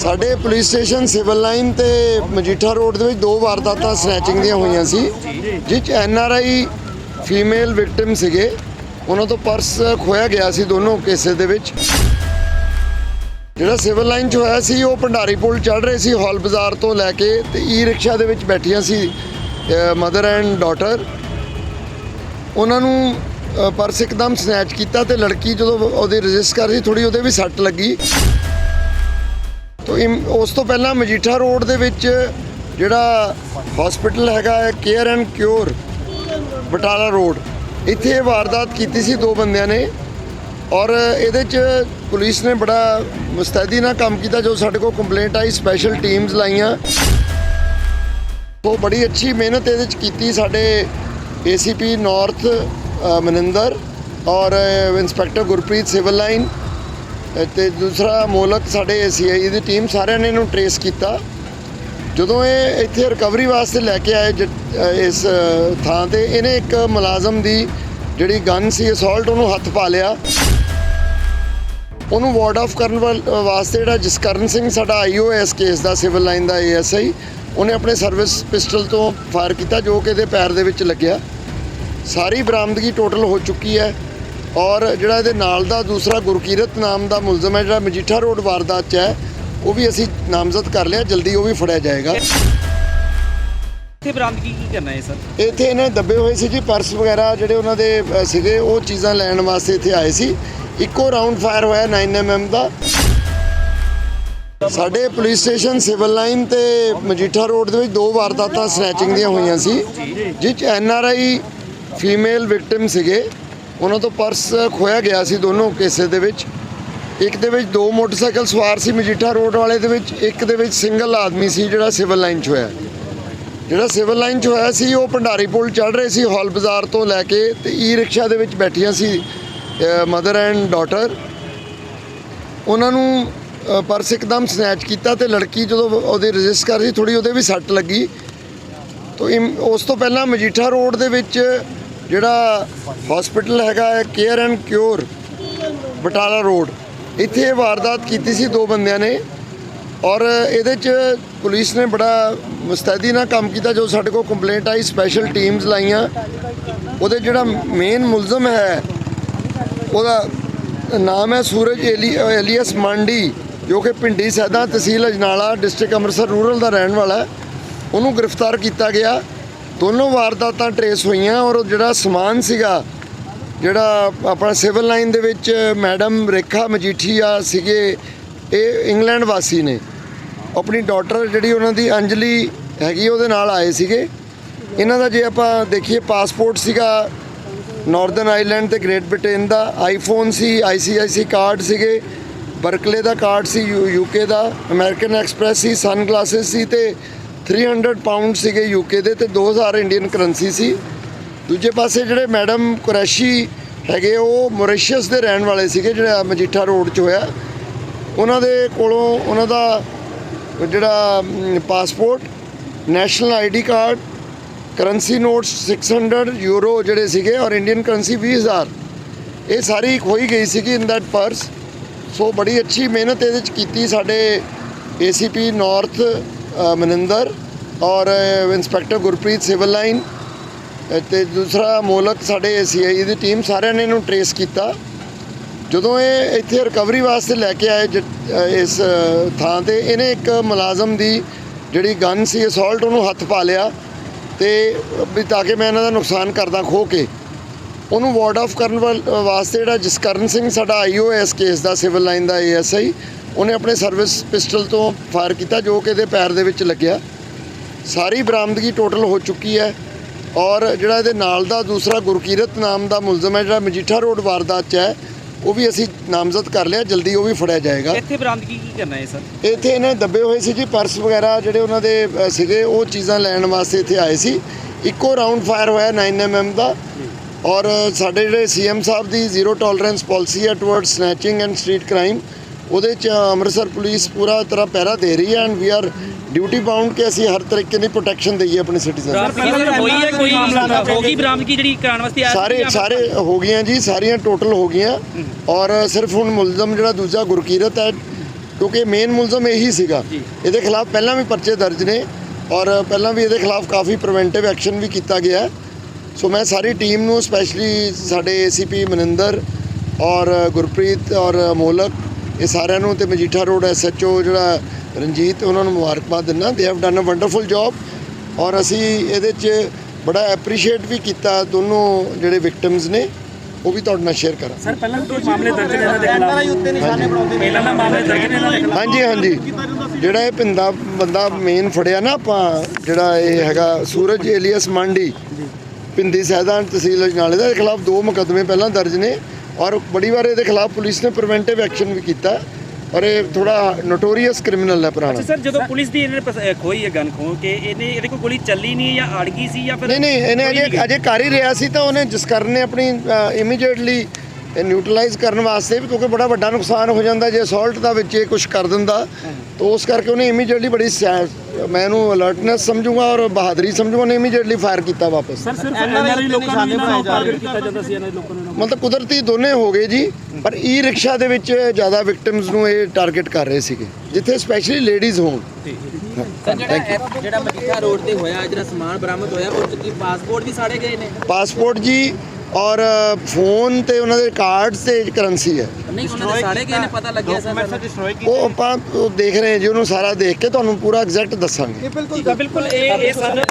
ਸਾਡੇ police station civil line ਤੇ Majitha road ਦੇ ਵਿੱਚ ਦੋ ਵਾਰਦਾਤਾਂ ਸਨੈਚਿੰਗ ਦੀਆਂ ਹੋਈਆਂ ਸੀ ਜਿਸ ਚ N R I female victim ਸੀਗੇ। ਉਹਨਾਂ ਤੋਂ ਪਰਸ ਖੋਇਆ ਗਿਆ ਸੀ ਦੋਨੋਂ ਕੇਸਿਸ ਦੇ ਵਿੱਚ। ਜਿਹੜਾ ਸਿਵਲ ਲਾਈਨ 'ਚ ਹੋਇਆ ਸੀ, ਉਹ ਭੰਡਾਰੀ ਪੁਲ ਚੜ ਰਹੇ ਸੀ, ਹਾਲ ਬਾਜ਼ਾਰ ਤੋਂ ਲੈ ਕੇ ਤੇ ਈ ਰਿਕਸ਼ਾ ਦੇ ਵਿੱਚ ਬੈਠੀਆਂ ਸੀ ਮਦਰ ਐਂਡ ਡਾਟਰ ਉਹਨਾਂ ਨੂੰ ਪਰਸ ਇੱਕਦਮ ਸਨੈਚ ਕੀਤਾ ਤੇ ਲੜਕੀ ਜਦੋਂ ਉਹਦੀ ਰਜਿਸਟ ਕਰ ਰਹੀ ਥੋੜੀ ਉਹਦੇ ਵੀ ਸੱਟ ਲੱਗੀ। ਤੋ ਇਮ- ਉਸ ਤੋਂ ਪਹਿਲਾਂ ਮਜੀਠਾ ਰੋਡ ਦੇ ਵਿੱਚ ਜਿਹੜਾ ਹਸਪੀਟਲ ਹੈਗਾ ਹੈ care and cure Batala road. ਇੱਥੇ ਇਹ ਵਾਰਦਾਤ ਕੀਤੀ ਸੀ ਦੋ ਬੰਦਿਆਂ ਨੇ ਔਰ ਇਹਦੇ ਚ ਪੁਲਿਸ ਨੇ ਬੜਾ ਮੁਸਤੈਦੀ ਨਾਲ ਕੰਮ ਕੀਤਾ ਜੋ ਸਾਡੇ ਕੋਲ ਕੰਪਲੇਂਟ ਆਈ ਸਪੈਸ਼ਲ ਟੀਮਸ ਲਾਈਆਂ। ਉਹ ਬੜੀ ਅੱਛੀ ਮਿਹਨਤ ਇਹਦੇ ਚ ਕੀਤੀ ਸਾਡੇ ਏਸੀਪੀ ਨਾਰਥ ਅ, ਮਨਿੰਦਰ ਔਰ ਅ, ਇੰਸਪੈਕਟਰ ਗੁਰਪ੍ਰੀਤ ਸਿਵਲ ਲਾਈਨ। ਤੇ ਦੂਸਰਾ ਮੋਲਕ ਸਾਡੇ ਏਸੀਆਈ ਦੀ ਟੀਮ ਸਾਰਿਆਂ ਨੇ ਇਹਨੂੰ ਟਰੇਸ ਕੀਤਾ। ਜਦੋਂ ਇਹ ਇੱਥੇ ਰਿਕਵਰੀ ਵਾਸਤੇ ਲੈ ਕੇ ਆਏ ਜ- ਇਸ ਥਾਂ ਤੇ, ਇਹਨੇ ਇੱਕ ਮੁਲਾਜ਼ਮ ਦੀ ਜਿਹੜੀ ਗਨ ਸੀ ਅਸੌਲਟ ਉਹਨੂੰ ਹੱਥ ਪਾ ਲਿਆ। ਉਹਨੂੰ ਵਾਰਡ ਆਫ ਕਰਨ ਵਾਸਤੇ ਜਿਹੜਾ ਜਸਕਰਨ ਸਿੰਘ ਸਾਡਾ ਆਈਓ ਇਸ ਕੇਸ ਦਾ ਸਿਵਲ ਲਾਈਨ ਦਾ ਏਐਸਆਈ ਉਹਨੇ ਆਪਣੇ ਸਰਵਿਸ ਪਿਸਟਲ ਤੋਂ ਫਾਇਰ ਕੀਤਾ ਜੋ ਕਿ ਇਹਦੇ ਪੈਰ ਦੇ ਵਿੱਚ ਲੱਗਿਆ। ਸਾਰੀ ਬਰਾਮਦਗੀ ਟੋਟਲ ਹੋ ਚੁੱਕੀ ਹੈ। ਔਰ ਜਿਹੜਾ ਇਹਦੇ ਨਾਲ ਦਾ ਦੂਸਰਾ ਗੁਰਕੀਰਤ ਨਾਮ ਦਾ ਮੁਲਜ਼ਮ ਹੈ ਜਿਹੜਾ ਮਜੀਠਾ ਰੋਡ ਵਾਰਦਾਤ 'ਚ ਹੈ ਉਹ ਵੀ ਅਸੀਂ ਨਾਮਜ਼ਦ ਕਰ ਲਿਆ ਜਲਦੀ ਉਹ ਵੀ ਫੜਿਆ ਜਾਏਗਾ। ਇੱਥੇ ਬਰਾਮਦਗੀ ਕੀ ਕਰਨਾ ਹੈ ਸਰ? ਇੱਥੇ ਇਹਨੇ ਦੱਬੇ ਹੋਏ ਸੀ ਜੀ ਪਰਸ ਵਗੈਰਾ ਜਿਹੜੇ ਉਹਨਾਂ ਦੇ ਸੀਗੇ ਉਹ ਚੀਜ਼ਾਂ ਲੈਣ ਵਾਸਤੇ ਇੱਥੇ ਆਏ ਸੀ। ਇੱਕੋ ਰਾਉਂਡ ਫਾਇਰ ਹੋਇਆ 9 mm ਦਾ। ਸਾਡੇ ਪੁਲਿਸ ਸਟੇਸ਼ਨ ਸਿਵਲ ਲਾਈਨ ਤੇ ਮਜੀਠਾ ਰੋਡ ਦੇ ਵਿੱਚ ਦੋ ਵਾਰਦਾਤਾਂ ਸਨੈਚਿੰਗ ਦੀਆਂ ਹੋਈਆਂ ਸੀ ਜਿਸ ਚ N R I female victim ਸੀਗੇ। ਉਹਨਾਂ ਤੋਂ ਪਰਸ ਖੋਇਆ ਗਿਆ ਸੀ ਦੋਨੋਂ ਕੇਸਿਸ ਦੇ ਵਿੱਚ। ਇੱਕ ਦੇ ਵਿੱਚ ਦੋ ਮੋਟਰਸਾਈਕਲ ਸਵਾਰ ਸੀ ਮਜੀਠਾ ਰੋਡ ਵਾਲੇ ਦੇ ਵਿੱਚ, ਇੱਕ ਦੇ ਵਿੱਚ ਸਿੰਗਲ ਆਦਮੀ ਸੀ ਜਿਹੜਾ ਸਿਵਲ ਲਾਈਨ 'ਚ ਹੋਇਆ। ਜਿਹੜਾ ਸਿਵਲ ਲਾਈਨ 'ਚ ਹੋਇਆ ਸੀ, ਉਹ ਭੰਡਾਰੀ ਪੁਲ ਚੜ ਰਹੇ ਸੀ, ਹਾਲ ਬਾਜ਼ਾਰ ਤੋਂ ਲੈ ਕੇ ਤੇ ਈ ਰਿਕਸ਼ਾ ਦੇ ਵਿੱਚ ਬੈਠੀਆਂ ਸੀ ਮਦਰ ਐਂਡ ਡਾਟਰ। ਉਹਨਾਂ ਨੂੰ ਪਰਸ ਇੱਕਦਮ ਸਨੈਚ ਕੀਤਾ ਤੇ ਲੜਕੀ ਜਦੋਂ ਉਹਦੇ ਰਜਿਸਟ ਕਰ ਰਹੀ ਥੋੜੀ ਉਹਦੇ ਵੀ ਸੱਟ ਲੱਗੀ। ਤੋ ਇਮ- ਉਸ ਤੋਂ ਪਹਿਲਾਂ ਮਜੀਠਾ ਰੋਡ ਦੇ ਵਿੱਚ ਜਿਹੜਾ ਹਸਪੀਟਲ ਹੈਗਾ ਹੈ care and cure Batala road. ਇੱਥੇ ਇਹ ਵਾਰਦਾਤ ਕੀਤੀ ਸੀ ਦੋ ਬੰਦਿਆਂ ਨੇ ਔਰ ਇਹਦੇ ਚ ਪੁਲਿਸ ਨੇ ਬੜਾ ਮੁਸਤੈਦੀ ਨਾਲ ਕੰਮ ਕੀਤਾ, ਜੋ ਸਾਡੇ ਕੋਲ ਕੰਪਲੇਂਟ ਆਈ ਸਪੈਸ਼ਲ ਟੀਮਸ ਲਾਈਆਂ। ਉਹਦੇ ਜਿਹੜਾ ਮੇਨ ਮੁਲਜ਼ਮ ਹੈ, ਉਹਦਾ ਨਾਮ ਹੈ ਸੂਰਜ ਏਲੀ, ਏਲੀਅਸ ਮੰਡੀ, ਜੋ ਕਿ ਪਿੰਡੀ ਸੈਦਾ ਤਹਿਸੀਲ ਅਜਨਾਲਾ ਡਿਸਟ੍ਰਿਕਟ ਅੰਮ੍ਰਿਤਸਰ ਰੂਰਲ ਦਾ ਰਹਿਣ ਵਾਲਾ ਹੈ। ਉਹਨੂੰ ਗ੍ਰਿਫਤਾਰ ਕੀਤਾ ਗਿਆ। ਦੋਨੋਂ ਵਾਰਦਾਤਾਂ ਟਰੇਸ ਹੋਈਆਂ ਔਰ ਜਿਹੜਾ ਸਮਾਨ ਸੀਗਾ, ਜਿਹੜਾ ਆਪਣਾ ਸਿਵਲ ਲਾਈਨ ਦੇ ਵਿੱਚ ਮੈਡਮ ਰੇਖਾ ਮਜੀਠੀਆ ਸੀਗੇ, ਇਹ ਇੰਗਲੈਂਡ ਵਾਸੀ ਨੇ। ਆਪਣੀ ਡਾਟਰ ਜਿਹੜੀ ਉਹਨਾਂ ਦੀ ਅੰਜਲੀ ਹੈਗੀ, ਉਹਦੇ ਨਾਲ ਆਏ ਸੀਗੇ। ਇਹਨਾਂ ਦਾ ਜੇ ਆਪਾਂ ਦੇਖੀਏ, ਪਾਸਪੋਰਟ ਸੀਗਾ ਨਾਰਦਰਨ ਆਈਲੈਂਡ ਤੇ ਗ੍ਰੇਟ ਬ੍ਰਿਟੇਨ ਦਾ ਆਈਫੋਨ ਸੀ ਆਈਸੀਆਈਸੀ ਕਾਰਡ ਸੀਗੇ ਬਰਕਲੇ ਦਾ ਕਾਰਡ ਸੀ ਯੂਕੇ ਦਾ ਅਮਰੀਕਨ ਐਕਸਪ੍ਰੈਸ ਸੀ ਸਨ ਗਲਾਸਸ ਸੀ ਤੇ 300 ਪਾਉਂਡ ਸੀਗੇ ਯੂਕੇ ਦੇ ਤੇ 2000 ਇੰਡੀਅਨ ਕਰੰਸੀ ਸੀ। ਦੂਜੇ ਪਾਸੇ ਜਿਹੜੇ ਮੈਡਮ ਕੁਰੈਸ਼ੀ ਹੈਗੇ ਉਹ ਮੋਰੀਸ਼ੀਅਸ ਦੇ ਰਹਿਣ ਵਾਲੇ ਸੀਗੇ ਜਿਹੜਾ ਮਜੀਠਾ ਰੋਡ 'ਚ ਹੋਇਆ। ਉਹਨਾਂ ਦੇ ਕੋਲੋਂ ਉਹਨਾਂ ਦਾ ਜਿਹੜਾ passport national ID card currency notes 600 euro ਜਿਹੜੇ ਸੀਗੇ ਔਰ ਇੰਡੀਅਨ ਕਰੰਸੀ 20000 ਇਹ ਸਾਰੀ ਖੋਈ ਗਈ ਸੀਗੀ ਇਨ ਦੈਟ ਪਰਸ ਸੋ ਬੜੀ ਅੱਛੀ ਮਿਹਨਤ ਇਹਦੇ ਚ ਕੀਤੀ ਸਾਡੇ ਏਸੀਪੀ ਨਾਰਥ ਅ, ਮਨਿੰਦਰ ਔਰ ਇੰਸਪੈਕਟਰ ਗੁਰਪ੍ਰੀਤ ਸਿਵਲ ਲਾਈਨ ਅ, ਤੇ ਦੂਸਰਾ ਮੋਲਕ ਸਾਡੇ ਏਸੀਆਈ ਦੀ ਟੀਮ ਸਾਰਿਆਂ ਨੇ ਇਹਨੂੰ ਟਰੇਸ ਕੀਤਾ ਜਦੋਂ ਇਹ ਇੱਥੇ ਰਿਕਵਰੀ ਵਾਸਤੇ ਲੈ ਕੇ ਆਏ ਜ- ਇਸ ਥਾਂ ਤੇ ਇਹਨੇ ਇੱਕ ਮੁਲਾਜ਼ਮ ਦੀ ਜਿਹੜੀ ਗਨ ਸੀ ਅਸੌਲਟ ਉਹਨੂੰ ਹੱਥ ਪਾ ਲਿਆ ਤੇ ਵੀ ਤਾਂ ਕਿ ਮੈਂ ਇਹਨਾਂ ਦਾ ਨੁਕਸਾਨ ਕਰਦਾ ਖੋ ਕੇ ਉਹਨੂੰ ਵਾਰਡ ਆਫ ਕਰਨ ਵਾਸਤੇ ਜਿਹੜਾ ਜਸਕਰਨ ਸਿੰਘ ਸਾਡਾ ਆਈਓ ਇਸ ਕੇਸ ਦਾ ਸਿਵਲ ਲਾਈਨ ਦਾ ਏਐਸਆਈ ਉਹਨੇ ਆਪਣੇ ਸਰਵਿਸ ਪਿਸਟਲ ਤੋਂ ਫਾਇਰ ਕੀਤਾ ਜੋ ਕਿ ਇਹਦੇ ਪੈਰ ਦੇ ਵਿੱਚ ਲੱਗਿਆ। ਸਾਰੀ ਬਰਾਮਦਗੀ ਟੋਟਲ ਹੋ ਚੁੱਕੀ ਹੈ ਔਰ ਜਿਹੜਾ ਇਹਦੇ ਨਾਲ ਦਾ ਦੂਸਰਾ ਗੁਰਕੀਰਤ ਨਾਮ ਦਾ ਮੁਲਜ਼ਮ ਹੈ ਜਿਹੜਾ ਮਜੀਠਾ ਰੋਡ ਵਾਰਦਾਤ 'ਚ ਹੈ ਉਹ ਵੀ ਅਸੀਂ ਨਾਮਜ਼ਦ ਕਰ ਲਿਆ ਜਲਦੀ ਉਹ ਵੀ ਫੜਿਆ ਜਾਏਗਾ। ਇੱਥੇ ਬਰਾਮਦਗੀ ਕੀ ਕਰਨਾ ਹੈ ਸਰ? ਇੱਥੇ ਇਹਨੇ ਦੱਬੇ ਹੋਏ ਸੀ ਜੀ ਪਰਸ ਵਗੈਰਾ ਜਿਹੜੇ ਉਹਨਾਂ ਦੇ ਅ, ਸੀਗੇ ਉਹ ਚੀਜ਼ਾਂ ਲੈਣ ਵਾਸਤੇ ਇੱਥੇ ਆਏ ਸੀ। ਇੱਕੋ ਰਾਉਂਡ ਫਾਇਰ ਹੋਇਆ 9 mm ਦਾ। ਔਰ ਸਾਡੇ ਜਿਹੜੇ ਸੀਐਮ ਸਾਹਿਬ ਦੀ ਜ਼ੀਰੋ ਟੋਲਰੈਂਸ ਪਾਲਿਸੀ ਹੈ toward snatching and street crime ਉਹਦੇ ਚ ਅੰਮ੍ਰਿਤਸਰ ਪੁਲਿਸ ਪੂਰਾ ਤਰ੍ਹਾਂ ਪਹਿਰਾ ਦੇ ਰਹੀ ਹੈ and we are duty bound ਕਿ ਅਸੀਂ ਹਰ ਤਰੀਕੇ ਦੀ ਪ੍ਰੋਟੈਕਸ਼ਨ ਦਈਏ ਆਪਣੇ ਸਿਟੀਜ਼ਨ ਹੋਈ ਹੈ ਕੋਈ ਹੋ। ਗਈ ਬਰਾਮਦਗੀ ਜਿਹੜੀ ਕਰਾਉਣ ਵਾਸਤੇ ਆਇਆ ਸਾਰੇ ਸਾਰੇ ਹੋ ਗਈਆਂ ਜੀ ਸਾਰੀਆਂ ਟੋਟਲ ਹੋ ਗਈਆਂ। ਔਰ ਸਿਰਫ ਹੁਣ ਮੁਲਜ਼ਮ ਜਿਹੜਾ ਦੂਜਾ ਗੁਰਕੀਰਤ ਹੈ ਕਿਉਂਕਿ ਮੇਨ ਮੁਲਜ਼ਮ ਇਹੀ ਸੀਗਾ। ਇਹਦੇ ਖਿਲਾਫ ਪਹਿਲਾਂ ਵੀ ਪਰਚੇ ਦਰਜ ਨੇ ਔਰ ਪਹਿਲਾਂ ਵੀ ਇਹਦੇ ਖਿਲਾਫ ਕਾਫੀ ਪ੍ਰੀਵੈਂਟਿਵ ਐਕਸ਼ਨ ਵੀ ਕੀਤਾ ਗਿਆ ਹੈ। ਸੋ ਮੈਂ ਸਾਰੀ ਟੀਮ ਨੂੰ ਸਪੈਸ਼ਲੀ ਸਾਡੇ ਏਸੀਪੀ ਮਨਿੰਦਰ ਔਰ ਗੁਰਪ੍ਰੀਤ ਔਰ ਮੋਲਕ ਇਹ ਸਾਰਿਆਂ ਨੂੰ ਤੇ ਮਜੀਠਾ ਰੋਡ ਐਸਐਚਓ ਜਿਹੜਾ ਰਣਜੀਤ ਉਹਨਾਂ ਨੂੰ ਮੁਬਾਰਕਬਾਦ ਦਿੰਦਾ। They have done a wonderful job ਔਰ ਅਸੀਂ ਇਹਦੇ 'ਚ ਬੜਾ ਐਪਰੀਸ਼ੀਏਟ ਵੀ ਕੀਤਾ ਦੋਨੋਂ ਜਿਹੜੇ ਵਿਕਟਿਮਸ ਨੇ ਉਹ ਵੀ ਤੁਹਾਡੇ ਨਾਲ ਸ਼ੇਅਰ ਕਰਾਂ ਸਰ ਪਹਿਲਾਂ ਕੋਈ ਮਾਮਲੇ ਦਰਜ ਨੇ ਇਹਨਾਂ ਦੇ ਖਿਲਾਫ। ਉੱਤੇ ਨਿਸ਼ਾਨੇ ਬਣਾਉਂਦੇ ਪਹਿਲਾਂ ਨਾ ਮਾਮਲੇ ਦਰਜ ਨੇ ਇਹਨਾਂ ਦੇ ਖਿਲਾਫ। ਹਾਂਜੀ ਹਾਂਜੀ। ਜਿਹੜਾ ਇਹ ਪਿੰਦਾ ਬੰਦਾ ਮੇਨ ਫੜਿਆ ਨਾ ਆਪਾਂ ਜਿਹੜਾ ਇਹ ਹੈਗਾ ਸੂਰਜ ਏਲੀਅਸ ਮੰਡੀ ਪਿੰਦੀ ਸੈਦਾਨ ਤਹਿਸੀਲ ਅਜਨਾਲੇ ਦਾ ਖਿਲਾਫ ਦੋ ਮੁਕੱਦਮੇ ਪਹਿਲਾਂ ਦਰਜ ਨੇ। ਔਰ ਬੜੀ ਵਾਰ ਇਹਦੇ ਖਿਲਾਫ ਪੁਲਿਸ ਨੇ ਪ੍ਰੀਵੈਂਟਿਵ ਐਕਸ਼ਨ ਵੀ ਕੀਤਾ ਔਰ ਇਹ ਥੋੜਾ ਨੋਟੋਰੀਅਸ ਕ੍ਰਿਮੀਨਲ ਹੈ ਪੁਰਾਣਾ। ਅੱਛਾ ਸਰ ਜਦੋਂ ਪੁਲਿਸ ਦੀ ਇਹਨਾਂ ਨੇ ਖੋਈ ਹੈ ਗਨ ਖੋ ਕੇ ਇਹਨੇ ਇਹਦੇ ਕੋਲ ਗੋਲੀ ਚੱਲੀ ਨਹੀਂ ਜਾਂ ਅੜ ਗਈ ਸੀ ਜਾਂ ਫਿਰ ਨਹੀਂ ਨਹੀਂ ਇਹਨੇ ਅਜੇ ਕਰ ਹੀ ਰਿਹਾ ਸੀ ਤਾਂ ਉਹਨੇ ਜਸਕਰਨ ਨੇ ਆਪਣੀ ਇਮੀਡੀਏਟਲੀ ਨਿਊਟਰਲਾਈਜ਼ ਕਰਨ ਵਾਸਤੇ ਵੀ ਕਿਉਂਕਿ ਬੜਾ ਵੱਡਾ ਨੁਕਸਾਨ ਹੋ ਜਾਂਦਾ ਜੇ ਅਸੌਲਟ ਦਾ ਵਿੱਚ ਇਹ ਕੁਝ ਕਰ ਦਿੰਦਾ ਤਾਂ ਉਸ ਕਰਕੇ ਉਹਨੇ ਇਮੀਡੀਏਟਲੀ ਬੜੀ ਮੈਂ ਇਹਨੂੰ ਅਲਰਟਨੈਸ ਸਮਝੂਗਾ ਔਰ ਬਹਾਦਰੀ ਸਮਝੂਗਾ ਉਹਨੇ ਇਮੀਡੀਏਟਲੀ ਫਾਇਰ ਕੀਤਾ ਵਾਪਸ। ਸਰ ਸਿਰਫ ਐਨਆਰਆਈ ਲੋਕਾਂ ਨੂੰ ਇਹਨਾਂ ਨੂੰ ਟਾਰਗੇਟ ਕੀਤਾ ਜਾਂਦਾ ਸੀ ਇਹਨਾਂ ਲੋਕਾਂ ਨੂੰ ਮਤਲਬ ਕੁਦਰਤੀ ਦੋਨੇ ਹੋ ਗਏ ਜੀ ਪਰ ਈ ਰਿਕਸ਼ਾ ਦੇ ਵਿੱਚ ਜ਼ਿਆਦਾ ਵਿਕਟਿਮਸ ਨੂੰ ਇਹ ਟਾਰਗੇਟ ਕਰ ਰਹੇ ਸੀਗੇ ਜਿੱਥੇ ਸਪੈਸ਼ਲੀ ਲੇਡੀਜ਼ ਹੋਣ। ਜਿਹੜਾ ਇਹ- ਜਿਹੜਾ ਮਜੀਠਾ ਰੋਡ ਤੇ ਹੋਇਆ ਜਿਹੜਾ ਸਮਾਨ ਬਰਾਮਦ ਹੋਇਆ ਉਹ 'ਚ ਪਾਸਪੋਰਟ ਵੀ ਸਾੜੇ ਗਏ ਨੇ? ਪਾਸਪੋਰਟ ਜੀ ਔਰ ਫੋਨ ਤੇ ਉਹਨਾਂ ਦੇ ਕਾਰਡਸ ਤੇ ਕਰੰਸੀ ਹੈ। ਨਹੀਂ ਉਹਨਾਂ ਦੇ ਸਾੜੇ ਗਏ ਨੇ ਪਤਾ ਲੱਗਿਆ ਸਰ ਉਹ ਆਪਾਂ ਉਹ ਦੇਖ ਰਹੇ ਹਾਂ ਜੀ ਉਹਨੂੰ ਸਾਰਾ ਦੇਖ ਕੇ ਤੁਹਾਨੂੰ ਪੂਰਾ ਐਗਜ਼ੈਕਟ ਦੱਸਾਂਗੇ। ਬਿਲਕੁਲ ਇਹ ਇਹ ਸਰ